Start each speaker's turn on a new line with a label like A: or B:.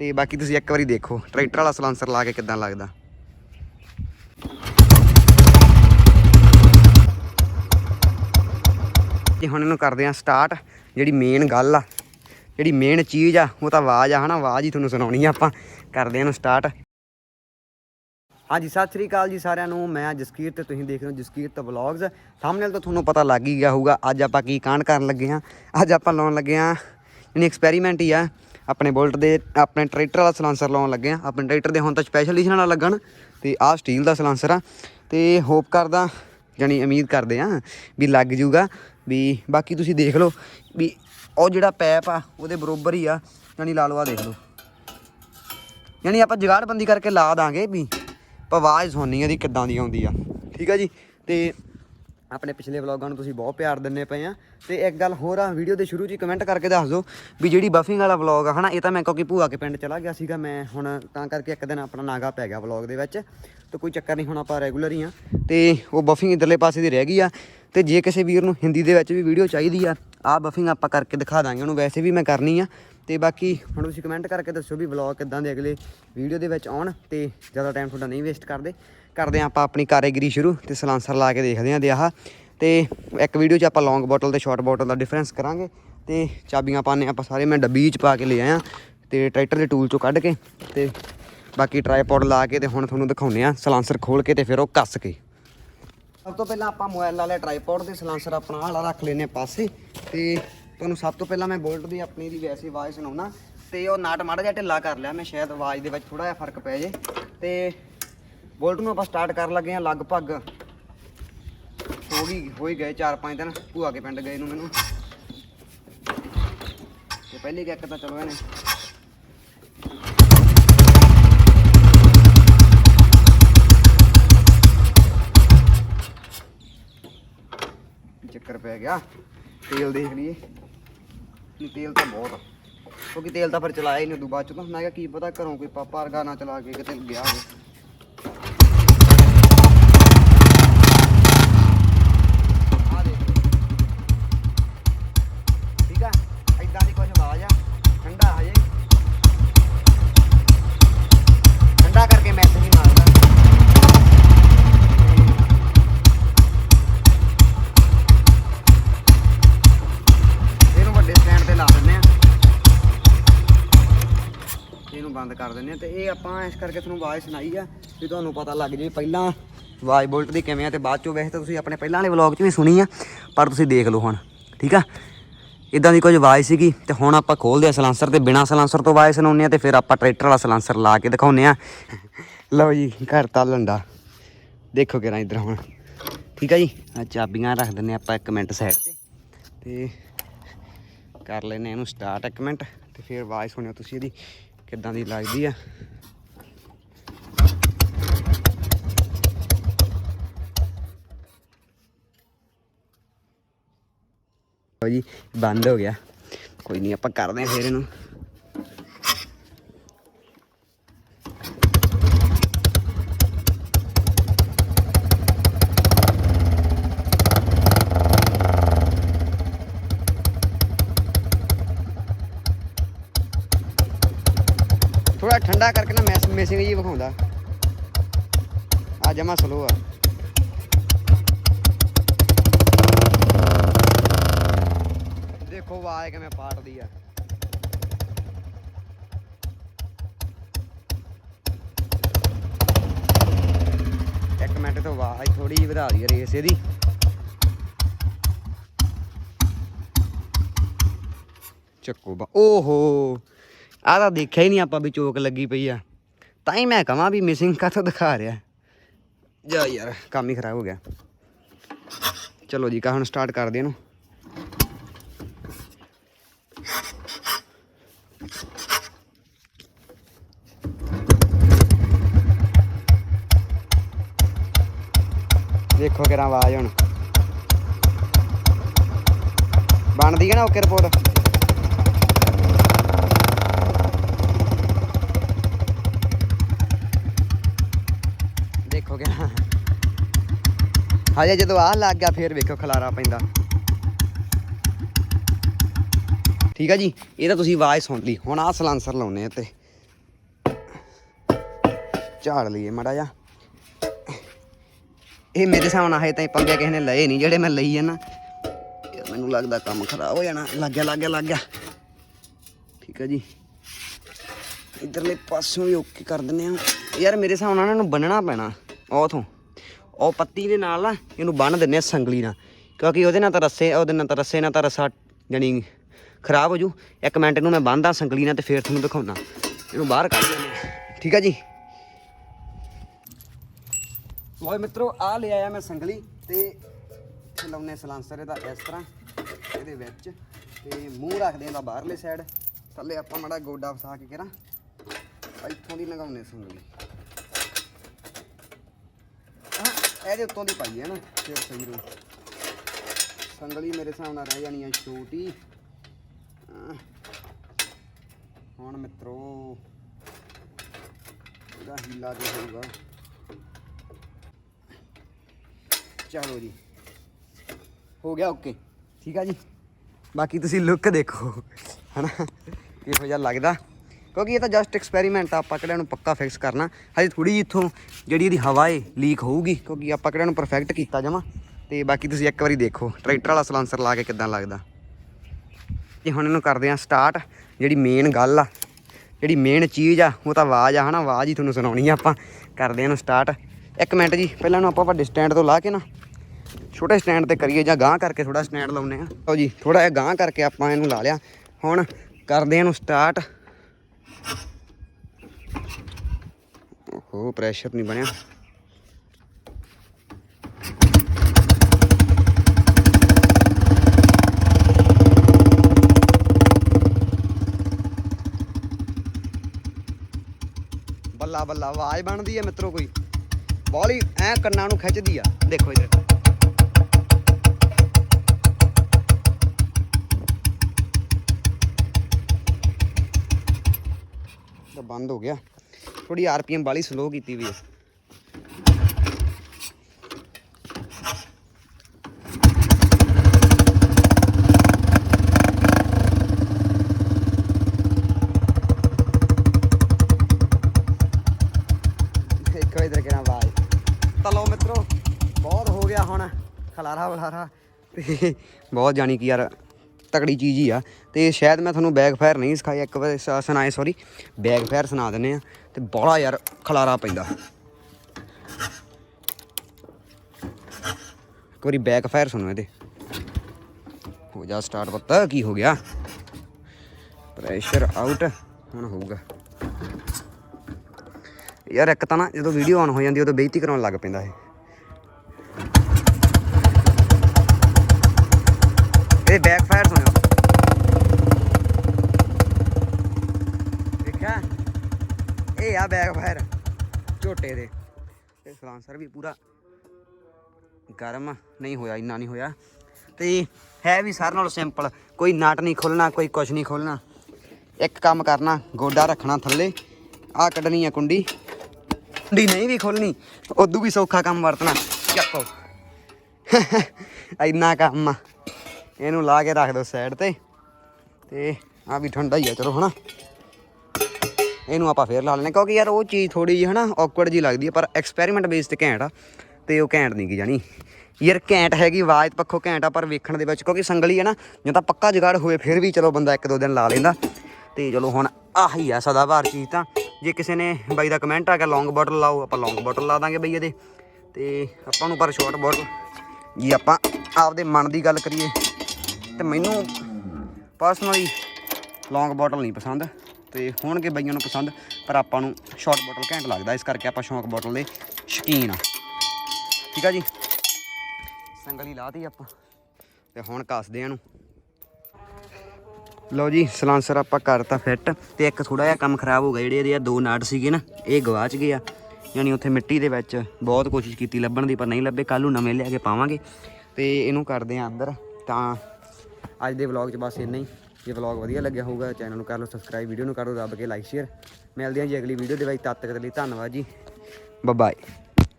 A: ਤੇ ਬਾਕੀ ਤੁਸੀਂ ਇੱਕ ਵਾਰੀ ਦੇਖੋ, ਟਰੈਕਟਰ ਵਾਲਾ ਸਲਾਂਸਰ ਲਾ ਕੇ ਕਿੱਦਾਂ ਲੱਗਦਾ। ਜੀ ਹੁਣ ਇਹਨੂੰ ਕਰਦੇ ਆ ਸਟਾਰਟ ਜਿਹੜੀ ਮੇਨ ਗੱਲ ਆ, ਜਿਹੜੀ ਮੇਨ ਚੀਜ਼ ਆ, ਉਹ ਤਾਂ ਆਵਾਜ਼ ਆ, ਹਨਾ, ਆਵਾਜ਼ ਹੀ ਤੁਹਾਨੂੰ ਸੁਣਾਉਣੀ ਆ ਆਪਾਂ। ਕਰਦੇ ਆ ਇਹਨੂੰ ਸਟਾਰਟ ਹਾਂਜੀ, ਸਤਿ ਸ੍ਰੀ ਅਕਾਲ ਜੀ ਸਾਰਿਆਂ ਨੂੰ, ਮੈਂ ਜਸਕੀਰ ਤੇ ਤੁਸੀਂ ਦੇਖ ਰਹੇ ਹੋ ਜਸਕੀਰ ਤੇ ਵਲੌਗਸ ਥੰਬਨੇਲ ਤੋਂ ਤੁਹਾਨੂੰ ਪਤਾ ਲੱਗ ਹੀ ਗਿਆ ਹੋਊਗਾ, ਅੱਜ ਆਪਾਂ ਕੀ ਕਾਂਡ ਕਰਨ ਲੱਗੇ ਆ ਅੱਜ ਆਪਾਂ ਲਾਉਣ ਲੱਗੇ ਆ ਯਾਨੀ ਐਕਸਪੈਰੀਮੈਂਟ ਹੀ ਆ। ਆਪਣੇ ਬੁਲਟ ਦੇ, ਆਪਣੇ ਟਰੈਕਟਰ ਵਾਲਾ ਸਲਾਂਸਰ ਲਾਉਣ ਲੱਗੇ ਆ। ਆਪਣੇ ਟਰੈਕਟਰ ਦੇ ਹੁਣ ਤਾਂ ਸਪੈਸ਼ਲ ਐਡੀਸ਼ਨ ਨਾਲ ਲੱਗਣ ਤੇ ਆਹ ਸਟੀਲ ਦਾ ਸਲਾਂਸਰ ਆ। ਤੇ ਹੋਪ ਕਰਦਾ ਯਾਨੀ ਉਮੀਦ ਕਰਦੇ ਆ ਵੀ ਲੱਗ ਜੂਗਾ ਵੀ ਬਾਕੀ ਤੁਸੀਂ ਦੇਖ ਲਓ ਵੀ ਉਹ ਜਿਹੜਾ ਪੈਪ ਆ, ਉਹਦੇ ਬਰੋਬਰ ਹੀ ਆ। ਯਾਨੀ ਲਾ ਲਓ ਆ ਦੇਖ ਲਓ। ਯਾਨੀ ਆਪਾਂ ਜਗਾੜਬੰਦੀ ਕਰਕੇ ਲਾ ਦਾਂਗੇ ਵੀ ਆਵਾਜ਼ ਸੁਣਨੀ ਇਹਦੀ ਕਿੱਦਾਂ ਦੀ ਆਉਂਦੀ ਆ। ਠੀਕ ਆ ਜੀ? ਤੇ ਆਪਣੇ ਪਿਛਲੇ ਵਲੌਗਾਂ ਨੂੰ ਤੁਸੀਂ ਬਹੁਤ ਪਿਆਰ ਦਿੰਨੇ ਪਏ ਆ। ਤੇ ਇੱਕ ਗੱਲ ਹੋਰ ਆ, ਵੀਡੀਓ ਦੇ ਸ਼ੁਰੂ 'ਚ ਹੀ ਕਮੈਂਟ ਕਰਕੇ ਦੱਸ ਦਿਓ ਵੀ ਜਿਹੜੀ ਬਫਿੰਗ ਵਾਲਾ ਵਲੌਗ ਆ, ਹਨਾ, ਇਹ ਤਾਂ ਮੈਂ ਕਿਉਂਕਿ ਭੂਆ ਕੇ ਪਿੰਡ ਚਲਾ ਗਿਆ ਸੀਗਾ, ਮੈਂ ਹੁਣ ਤਾਂ ਕਰਕੇ ਇੱਕ ਦਿਨ ਆਪਣਾ ਨਾਗਾ ਪੈ ਗਿਆ ਵਲੌਗ ਦੇ ਵਿੱਚ, ਤੇ ਕੋਈ ਚੱਕਰ ਨਹੀਂ ਹੁਣ ਆਪਾਂ ਰੈਗੂਲਰ ਹੀ ਆ। ਤੇ ਉਹ ਬਫਿੰਗ ਇਧਰਲੇ ਪਾਸੇ ਦੀ ਰਹਿ ਗਈ ਆ, ਤੇ ਜੇ ਕਿਸੇ ਵੀਰ ਨੂੰ ਹਿੰਦੀ ਦੇ ਵਿੱਚ ਵੀ ਵੀਡੀਓ ਚਾਹੀਦੀ ਆ ਆ ਬਫਿੰਗ ਆਪਾਂ ਕਰਕੇ ਦਿਖਾ ਦਾਂਗੇ, ਉਹਨੂੰ ਵੈਸੇ ਵੀ ਮੈਂ ਕਰਨੀ ਆ। ਤੇ ਬਾਕੀ ਹੁਣ ਤੁਸੀਂ ਕਮੈਂਟ ਕਰਕੇ ਦੱਸੋ ਵੀ ਵਲੌਗ ਕਿੱਦਾਂ ਦੇ ਅਗਲੇ ਵੀਡੀਓ ਦੇ ਵਿੱਚ ਆਉਣ, ਤੇ ਜ਼ਿਆਦਾ ਟਾਈਮ ਤੁਹਾਡਾ ਨਹੀਂ ਵੇਸਟ ਕਰਦੇ। ਕਰਦੇ ਹਾਂ ਆਪਾਂ ਆਪਣੀ ਕਾਰਗਰੀ ਸ਼ੁਰੂ ਤੇ ਸਲਾਂਸਰ ਲਾ ਕੇ ਦੇਖਦੇ ਹਾਂ ਦੇ ਆਹ ਤੇ ਇੱਕ ਵੀਡੀਓ 'ਚ ਆਪਾਂ ਲੌਂਗ ਬੋਟਲ ਤੇ ਸ਼ਾਰਟ ਬੋਟਲ ਦਾ ਡਿਫਰੈਂਸ ਕਰਾਂਗੇ ਤੇ ਚਾਬੀਆਂ ਪਾਣੇ ਆਪਾਂ ਸਾਰੇ। ਮੈਂ ਡੱਬੀ 'ਚ ਪਾ ਕੇ ਲੈ ਆਇਆ ਤੇ ਟਰੈਕਟਰ ਦੇ ਟੂਲ 'ਚੋਂ ਕੱਢ ਕੇ ਤੇ ਬਾਕੀ ਟਰਾਈਪੋਡ ਲਾ ਕੇ ਤੇ ਹੁਣ ਤੁਹਾਨੂੰ ਦਿਖਾਉਂਦੇ ਆ ਸਲਾਂਸਰ ਖੋਲ ਕੇ ਤੇ ਫਿਰ ਉਹ ਕੱਸ ਕੇ। ਸਭ ਤੋਂ ਪਹਿਲਾਂ ਆਪਾਂ ਮੋਬਾਈਲ ਵਾਲੇ ਟ੍ਰਾਈਪੋਡ ਤੇ ਸਲਾਂਸਰ ਆਪਣਾ ਆਲਾ ਵਾਲਾ ਰੱਖ ਲੈਨੇ ਪਾਸੇ ਤੇ ਤੁਹਾਨੂੰ ਸਭ ਤੋਂ ਪਹਿਲਾਂ ਮੈਂ ਬੋਲਟ ਦੀ ਆਪਣੀ ਦੀ ਵੈਸੀ ਆਵਾਜ਼ ਸੁਣਾਉਣਾ ਤੇ ਉਹ ਨਾਟ ਮਾੜਾ ਜਿਹਾ ਢਿੱਲਾ ਕਰ ਲਿਆ ਮੈਂ, ਸ਼ਾਇਦ ਆਵਾਜ਼ ਦੇ ਵਿੱਚ ਥੋੜਾ ਜਿਹਾ ਫ਼ਰਕ ਪੈ ਜੇ ਤੇ ਬੋਲਟ ਨੂੰ ਆਪਾਂ ਸਟਾਰਟ ਕਰਨ ਲੱਗੇ ਆ ਲਗਭਗ। ਹੋ ਗਈ, ਹੋ ਹੀ ਗਏ 4-5 ਦਿਨ। ਭੂਆ ਕੇ ਪਿੰਡ ਗਏ ਨੂੰ ਮੈਨੂੰ। ਤੇ ਪਹਿਲੀ ਕਿੱਕ ਤਾਂ ਚਲੋ ਇਹਨੇ। ਚੱਕਰ ਪੈ ਗਿਆ। ਤੇਲ ਦੇਖ ਲਈਏ। ਨਹੀਂ, ਤੇਲ ਤਾਂ ਬਹੁਤ ਕਿਉਂਕਿ ਤੇਲ ਤਾਂ ਫਿਰ ਚਲਾਇਆ ਹੀ ਨਹੀਂ ਉਦੋਂ ਬਾਅਦ ਚ। ਤਾਂ ਮੈਂ ਕਿਹਾ ਕੀ ਪਤਾ ਘਰੋਂ ਕੋਈ ਪਾਪਾ ਵਰਗਾ ਨਾ ਚਲਾ ਕੇ ਕਿਤੇ ਗਿਆ ਹੋਵੇ। ਕਰ ਦਿੰਦੇ ਆ ਤੇ ਇਹ ਆਪਾਂ ਇਸ ਕਰਕੇ ਤੁਹਾਨੂੰ ਆਵਾਜ਼ ਸੁਣਾਈ ਆ ਵੀ ਤੁਹਾਨੂੰ ਪਤਾ ਲੱਗ ਜੇ ਪਹਿਲਾਂ ਆਵਾਜ਼ ਬੋਲਟ ਦੀ ਕਿਵੇਂ ਆ ਤੇ ਬਾਅਦ ਚੋਂ ਵੈਸੇ ਤਾਂ ਤੁਸੀਂ ਆਪਣੇ ਪਹਿਲਾਂ ਵਾਲੇ ਵਲੌਗ 'ਚ ਵੀ ਸੁਣੀ ਆ, ਪਰ ਤੁਸੀਂ ਦੇਖ ਲਓ ਹੁਣ, ਠੀਕ ਆ? ਇਦਾਂ ਦੀ ਕੁਝ ਆਵਾਜ਼ ਸੀਗੀ ਤੇ ਹੁਣ ਆਪਾਂ ਖੋਲਦੇ ਆ ਸਲਾਂਸਰ ਤੇ ਬਿਨਾ ਸਲਾਂਸਰ ਤੋਂ ਆਵਾਜ਼ ਸੁਣਾਉਂਦੇ ਆ ਤੇ ਫਿਰ ਆਪਾਂ ਟਰੈਕਟਰ ਵਾਲਾ ਸਲਾਂਸਰ ਲਾ ਕੇ ਦਿਖਾਉਂਦੇ ਆ। ਲਓ ਜੀ, ਘਰ ਤਾਂ ਲੰਡਾ। ਦੇਖੋ ਕਿਰਾਂ ਇਧਰ ਹੁਣ। ਠੀਕ ਆ ਜੀ? ਆ ਚਾਬੀਆਂ ਰੱਖ ਦਿੰਨੇ ਆਪਾਂ ਇੱਕ ਮਿੰਟ ਸਾਈਡ ਤੇ। ਤੇ ਕਰ ਲੈਨੇ ਇਹਨੂੰ ਸਟਾਰਟ ਇੱਕ ਮਿੰਟ ਤੇ ਫਿਰ ਆਵਾਜ਼ ਸੁਣਿਓ ਤੁਸੀਂ ਇਹਦੀ। ਕਿੱਦਾਂ ਦੀ ਲੱਗਦੀ ਆ? ਜੀ, ਬੰਦ ਹੋ ਗਿਆ। ਕੋਈ ਨਹੀਂ ਆਪਾਂ ਕਰਦੇ ਆ ਫਿਰ ਇਹਨੂੰ। ਥੋੜਾ ਠੰਡਾ ਕਰਕੇ ਨਾ ਮੈਸ, ਮੈਸਿੰਗ ਜੀ ਵਿਖਾਉਂਦਾ। ਆ ਜਮਾ ਸਲੋ ਆ। ਦੇਖੋ ਆਵਾਜ਼ ਕਿਵੇਂ ਪਾਟਦੀ ਆ। ਇੱਕ ਮਿੰਟ ਤੋਂ ਆਵਾਜ਼ ਥੋੜੀ ਜਿਹੀ ਵਧਾ ਦਈਏ ਰੇਸ ਇਹਦੀ। ਚੱਕੋ ਬਾ, ਓਹੋ। ਆ ਤਾਂ ਦੇਖਿਆ ਹੀ ਨਹੀਂ ਆਪਾਂ ਵੀ ਚੋਕ ਲੱਗੀ ਪਈ ਆ। ਤਾਂ ਹੀ ਮੈਂ ਕਹਾਂ ਵੀ ਮਿਸਿੰਗ ਕਾਹਤੋਂ ਦਿਖਾ ਰਿਹਾ। ਜਾ ਯਾਰ, ਕੰਮ ਹੀ ਖਰਾਬ ਹੋ ਗਿਆ। ਚਲੋ ਜੀ ਕਾ ਹੁਣ ਸਟਾਰਟ ਕਰਦੇ ਇਹਨੂੰ। ਦੇਖੋ ਕਿਹੜਾ ਆਵਾਜ਼ ਹੁਣ। ਬਣਦੀ ਹੈ ਨਾ ਓਕੇ ਰਿਪੋਰਟ ਦੇਖੋ ਹਜੇ ਜਦੋਂ ਆਹ ਲੱਗ ਗਿਆ, ਫੇਰ ਵੇਖੋ ਖਲਾਰਾ ਪੈਂਦਾ। ਠੀਕ ਆ ਜੀ, ਇਹ ਤਾਂ ਤੁਸੀਂ ਆਵਾਜ਼ ਸੁਣ ਲਈ। ਹੁਣ ਆਹ ਸਲਾਂਸਰ ਲਾਉਨੇ ਆ ਤੇ ਝਾੜ ਲਈਏ ਮੜਾ ਜਾ ਇਹ ਮੇਰੇ ਸਾਹਮਣੇ ਹੈ ਤਾਂ ਪੰਗੇ ਕਿਸੇ ਨੇ ਲਏ ਨਹੀਂ ਜਿਹੜੇ ਮੈਂ ਲਈ ਆ ਨਾ। ਮੈਨੂੰ ਲੱਗਦਾ ਕੰਮ ਖਰਾਬ ਹੋ ਜਾਣਾ। ਲੱਗ ਗਿਆ ਲੱਗ ਗਿਆ ਲੱਗ ਗਿਆ। ਠੀਕ ਹੈ ਜੀ। ਇਧਰਲੇ ਪਾਸੋਂ ਵੀ ਓਕੇ ਕਰ ਦਿੰਨੇ ਆ। ਯਾਰ ਮੇਰੇ ਹਿਸਾਬ ਨਾਲ ਇਹਨਾਂ ਨੂੰ ਬੰਨਣਾ ਪੈਣਾ। ਉਹ ਤੋਂ ਉਹ ਪੱਤੀ ਦੇ ਨਾਲ ਨਾ ਇਹਨੂੰ ਬੰਨ ਦਿੰਨੇ ਆ ਸੰਗਲੀ ਨਾਲ। ਕਿਉਂਕਿ ਉਹਦੇ ਨਾਲ ਤਾਂ ਰੱਸੇ, ਉਹਦੇ ਨਾਲ ਤਾਂ ਰੱਸੇ ਨਾਲ ਤਾਂ ਰਸਾ ਜਾਨੀ ਖਰਾਬ ਹੋ ਜੂ। ਇੱਕ ਮਿੰਟ ਇਹਨੂੰ ਮੈਂ ਬੰਨਦਾ ਸੰਗਲੀ ਨਾਲ ਤੇ ਫੇਰ ਤੁਹਾਨੂੰ ਦਿਖਾਉਣਾ ਇਹਨੂੰ ਬਾਹਰ ਕੱਢ ਦਿੰਦੇ ਠੀਕ ਹੈ ਜੀ? ਲੋ ਮਿੱਤਰੋ ਆ ਲੈ ਆਇਆ ਮੈਂ ਸੰਗਲੀ ਤੇ ਇੱਥੇ ਲਾਉਨੇ ਸਲਾਂਸਰ ਇਹਦਾ ਇਸ ਤਰ੍ਹਾਂ ਇਹਦੇ ਵਿੱਚ। ਤੇ ਮੂੰਹ ਰੱਖਦੇ ਆ ਦਾ ਬਾਹਰਲੇ ਸਾਈਡ ਥੱਲੇ ਆਪਾਂ ਮੜਾ ਗੋਡਾ ਫਸਾ ਕੇ ਕਰਾਂ। ਇੱਥੋਂ ਦੀ ਲਗਾਉਨੇ ਸੰਗਲੀ ਹਾਂ ਇਹਦੇ ਉੱਤੋਂ ਦੀ ਪਾਈ ਹੈ ਨਾ, ਫਿਰ ਸਹੀ ਰਹੂ ਸੰਗਲੀ ਮੇਰੇ ਹਿਸਾਬ ਨਾਲ ਰਹਿ ਜਾਣੀ ਹੈ ਛੋਟੀ। ਹੁਣ ਮਿੱਤਰੋ ਇਹਦਾ ਹੀਲਾ ਤੇ ਹੋਊਗਾ। ਚਲੋ ਜੀ, ਹੋ ਗਿਆ ਓਕੇ। ਠੀਕ ਆ ਜੀ? ਬਾਕੀ ਤੁਸੀਂ ਲੁੱਕ ਦੇਖੋ, ਹਨਾ? ਕਿਹੋ ਜਿਹਾ ਲੱਗਦਾ? ਕਿਉਂਕਿ ਇਹ ਤਾਂ ਜਸਟ ਐਕਸਪੈਰੀਮੈਂਟ ਆ, ਆਪਾਂ ਕਿਹੜਾ ਨੂੰ ਪੱਕਾ ਫਿਕਸ ਕਰਨਾ। ਹਜੇ ਥੋੜੀ ਜਿਹੀ ਇੱਥੋਂ ਜਿਹੜੀ ਇਹਦੀ ਹਵਾ ਏ ਲੀਕ ਹੋਊਗੀ, ਕਿਉਂਕਿ ਆਪਾਂ ਕਿਹੜਾ ਨੂੰ ਪਰਫੈਕਟ ਕੀਤਾ ਜਮਾ। ਤੇ ਬਾਕੀ ਤੁਸੀਂ ਇੱਕ ਵਾਰੀ ਦੇਖੋ ਟਰੈਕਟਰ ਵਾਲਾ ਸਲਾਂਸਰ ਲਾ ਕੇ ਕਿਦਾਂ ਲੱਗਦਾ। ਤੇ ਹੁਣ ਇਹਨੂੰ ਕਰਦੇ ਆ ਸਟਾਰਟ ਜਿਹੜੀ ਮੇਨ ਗੱਲ ਆ, ਜਿਹੜੀ ਮੇਨ ਚੀਜ਼ ਆ, ਉਹ ਤਾਂ ਆਵਾਜ਼ ਆ, ਹਨਾ, ਆਵਾਜ਼ ਹੀ ਤੁਹਾਨੂੰ ਸੁਣਾਉਣੀ ਆ ਆਪਾਂ। ਕਰਦੇ ਆ ਇਹਨੂੰ ਸਟਾਰਟ ਇੱਕ ਮਿੰਟ ਜੀ, ਪਹਿਲਾਂ ਇਹਨੂੰ ਆਪਾਂ ਵੱਡੇ ਸਟੈਂਡ ਤੋਂ ਲਾ ਕੇ ਨਾ, ਛੋਟੇ ਸਟੈਂਡ ਤੇ ਕਰੀਏ ਜਾਂ ਗਾਂਹ ਕਰਕੇ ਥੋੜਾ ਸਟੈਂਡ ਲਾਉਨੇ ਆ। ਲਓ ਜੀ ਥੋੜਾ ਜਿਹਾ ਗਾਂਹ ਕਰਕੇ ਆਪਾਂ ਇਹਨੂੰ ਲਾ ਲਿਆ। ਹੁਣ ਕਰਦੇ ਆ ਇਹਨੂੰ ਸਟਾਰਟ ਓਹੋ ਪ੍ਰੈਸ਼ਰ ਨਹੀਂ ਬਣਿਆ। ਬੱਲਾ ਬੱਲਾ, ਆਵਾਜ਼ ਬਣਦੀ ਹੈ ਮਿੱਤਰੋ ਕੋਈ। ਬੋਲੀ, ਐ ਕੰਨਾਂ ਨੂੰ ਖਿੱਚਦੀ ਆ। ਦੇਖੋ ਇਧਰ। ਤਾਂ ਬੰਦ ਹੋ ਗਿਆ ਥੋੜੀ ਆਰਪੀਐਮ ਵਾਲੀ ਸਲੋ ਕੀਤੀ ਵੀ ਹੈ ਦੇਖੋ ਇਧਰ ਕਿਹਨਾਂ ਆਵਾਜ਼ ਤਾਂ ਲਓ ਮਿੱਤਰੋ ਬਹੁਤ ਹੋ ਗਿਆ ਹੁਣ ਖਲਾਰਾ ਬਲਾਰਾ ਤੇ ਬਹੁਤ ਜਾਣੀ ਕਿ ਯਾਰ ਤਕੜੀ ਚੀਜ਼ ਹੀ ਆ। ਤੇ ਸ਼ਾਇਦ ਮੈਂ ਤੁਹਾਨੂੰ ਬੈਕ ਫਾਇਰ ਨਹੀਂ ਸਿਖਾਇਆ, ਇੱਕ ਵਾਰ ਸ- ਸੁਣਾਏ ਸੌਰੀ ਬੈਕ ਫਾਇਰ ਸੁਣਾ ਦਿੰਨੇ ਆ। ਤੇ ਬੜਾ ਯਾਰ ਖਲਾਰਾ ਪੈਂਦਾ। ਇੱਕ ਵਾਰੀ ਬੈਕ ਫਾਇਰ ਸੁਣੋ ਇਹਦੇ। ਹੋ ਜਾ ਸਟਾਰਟ ਪਤਾ, ਕੀ ਹੋ ਗਿਆ? ਪ੍ਰੈਸ਼ਰ ਆਊਟ ਹੁਣ ਹੋਊਗਾ। ਯਾਰ ਇੱਕ ਤਾਂ ਨਾ ਜਦੋਂ ਵੀਡੀਓ ਆਨ ਹੋ ਜਾਂਦੀ ਉਦੋਂ ਬੇਇੱਜ਼ਤੀ ਕਰਾਉਣ ਲੱਗ ਪੈਂਦਾ ਇਹ। ਇਹ ਬੈਕ ਫਾਇਰ ਸੁਣਿਓ ਦੇਖਿਆ? ਇਹ ਆ ਬੈਕ ਫਾਇਰ ਝੋਟੇ ਦੇ। ਤੇ ਸਲਾਂਸਰ ਵੀ ਪੂਰਾ ਗਰਮ ਨਹੀਂ ਹੋਇਆ, ਇੰਨਾ ਨਹੀਂ ਹੋਇਆ। ਤੇ ਹੈ ਵੀ ਸਾਰਿਆਂ ਨਾਲੋਂ ਸਿੰਪਲ ਕੋਈ ਨਟ ਨਹੀਂ ਖੋਲਣਾ, ਕੋਈ ਕੁਝ ਨਹੀਂ ਖੋਲਣਾ। ਇੱਕ ਕੰਮ ਕਰਨਾ, ਗੋਡਾ ਰੱਖਣਾ ਥੱਲੇ ਆ ਕੱਢਣੀ ਆ ਕੁੰਡੀ। ਕੁੰਡੀ ਨਹੀਂ ਵੀ ਖੋਲਣੀ, ਉਦੋਂ ਵੀ ਸੌਖਾ ਕੰਮ ਵਰਤਣਾ, ਚੱਕੋ। ਇੰਨਾ ਕੰਮ ਆ। ਇਹਨੂੰ ਲਾ ਕੇ ਰੱਖ ਦਿਓ ਸਾਈਡ ਤੇ। ਤੇ ਆ ਵੀ ਠੰਡਾ ਹੀ ਆ, ਚਲੋ ਹਨਾ। ਇਹਨੂੰ ਆਪਾਂ ਫੇਰ ਲਾ ਲੈਣੇ ਕਿਉਂਕਿ ਯਾਰ ਉਹ ਚੀਜ਼ ਥੋੜੀ ਜਿਹੀ ਹਨਾ ਔਕਵਰਡ ਜੀ ਲੱਗਦੀ ਹੈ ਪਰ ਐਕਸਪੈਰੀਮੈਂਟ ਬੇਸ ਤੇ ਘੈਂਟ ਆ, ਤੇ ਉਹ ਘੈਂਟ ਨਹੀਂ ਗੀ ਜਾਣੀ। ਯਾਰ ਘੈਂਟ ਹੈਗੀ, ਆਵਾਜ਼ ਪੱਖੋਂ ਘੈਂਟ ਆ, ਪਰ ਵੇਖਣ ਦੇ ਵਿੱਚ, ਕਿਉਂਕਿ ਸੰਗਲੀ ਹੈ ਨਾ, ਜੇ ਤਾਂ ਪੱਕਾ ਜੁਗਾੜ ਹੋਵੇ, ਫਿਰ ਵੀ ਚਲੋ ਬੰਦਾ ਇੱਕ ਦੋ ਦਿਨ ਲਾ ਲੈਂਦਾ। ਤੇ ਚਲੋ ਹੁਣ ਆਹੀ ਆ ਸਦਾਬਹਾਰ ਚੀਜ਼ ਤਾਂ। ਜੇ ਕਿਸੇ ਨੇ ਬਾਈ ਦਾ ਕਮੈਂਟ ਆ ਗਿਆ ਲੌਂਗ ਬੋਟਲ ਲਾਓ, ਆਪਾਂ ਲੌਂਗ ਬੋਟਲ ਲਾ ਦਾਂਗੇ ਬਈ ਇਹਦੇ। ਤੇ ਆਪਾਂ ਨੂੰ ਪਰ ਸ਼ਾਰਟ ਬੋਟਲ ਜੀ ਆਪਾਂ ਆਪਦੇ ਮਨ ਦੀ ਗੱਲ ਕਰੀਏ। ਤੇ ਮੈਨੂੰ ਪਰਸਨਲੀ ਲੌਂਗ ਬੋਟਲ ਨਹੀਂ ਪਸੰਦ ਤੇ ਹੋਣਗੇ ਬਈਆਂ ਨੂੰ ਪਸੰਦ, ਪਰ ਆਪਾਂ ਨੂੰ ਸ਼ਾਰਟ ਬੋਟਲ ਘੈਂਟ ਲੱਗਦਾ, ਇਸ ਕਰਕੇ ਆਪਾਂ ਸ਼ੌਂਕ ਬੋਟਲ ਦੇ ਸ਼ੌਕੀਨ ਆ। ਠੀਕ ਆ ਜੀ? ਸੰਗਲੀ ਲਾਤੀ ਆਪਾਂ, ਤੇ ਹੁਣ ਕੱਸਦੇ ਆ ਨੂੰ ਲਓ ਜੀ ਸਲਾਂਸਰ ਆਪਾਂ ਕਰਤਾ ਫਿੱਟ ਤੇ ਇੱਕ ਥੋੜਾ ਜਿਹਾ ਕੰਮ ਖਰਾਬ ਹੋ ਗਿਆ, ਜਿਹੜੇ ਇਹਦੇ ਆ ਦੋ ਨਾਟ ਸੀਗੇ ਨਾ, ਇਹ ਗਵਾਚ ਗਏ ਆ। ਯਾਨੀ ਉੱਥੇ ਮਿੱਟੀ ਦੇ ਵਿੱਚ ਬਹੁਤ ਕੋਸ਼ਿਸ਼ ਕੀਤੀ ਲੱਭਣ ਦੀ, ਪਰ ਨਹੀਂ ਲੱਭੇ। ਕੱਲ ਨੂੰ ਨਵੇਂ ਲਿਆ ਕੇ ਪਾਵਾਂਗੇ, ਤੇ ਇਹਨੂੰ ਕਰਦੇ ਆ ਅੰਦਰ, ਤਾਂ ਅੱਜ ਦੇ ਵਲੌਗ 'ਚ ਬਸ ਇੰਨਾ ਹੀ। ਜੇ ਵਲੌਗ ਵਧੀਆ ਲੱਗਿਆ ਹੋਊਗਾ ਚੈਨਲ ਨੂੰ ਕਰ ਲਓ ਸਬਸਕ੍ਰਾਈਬ ਵੀਡੀਓ ਨੂੰ ਕਰੋ ਦੱਬ ਕੇ ਲਾਈਕ ਸ਼ੇਅਰ ਮਿਲਦੇ ਹਾਂ ਜੀ ਅਗਲੀ ਵੀਡੀਓ ਦੇ ਵਿੱਚ। ਤਦ ਤੱਕ ਦੇ ਲਈ ਧੰਨਵਾਦ ਜੀ। ਬਾਏ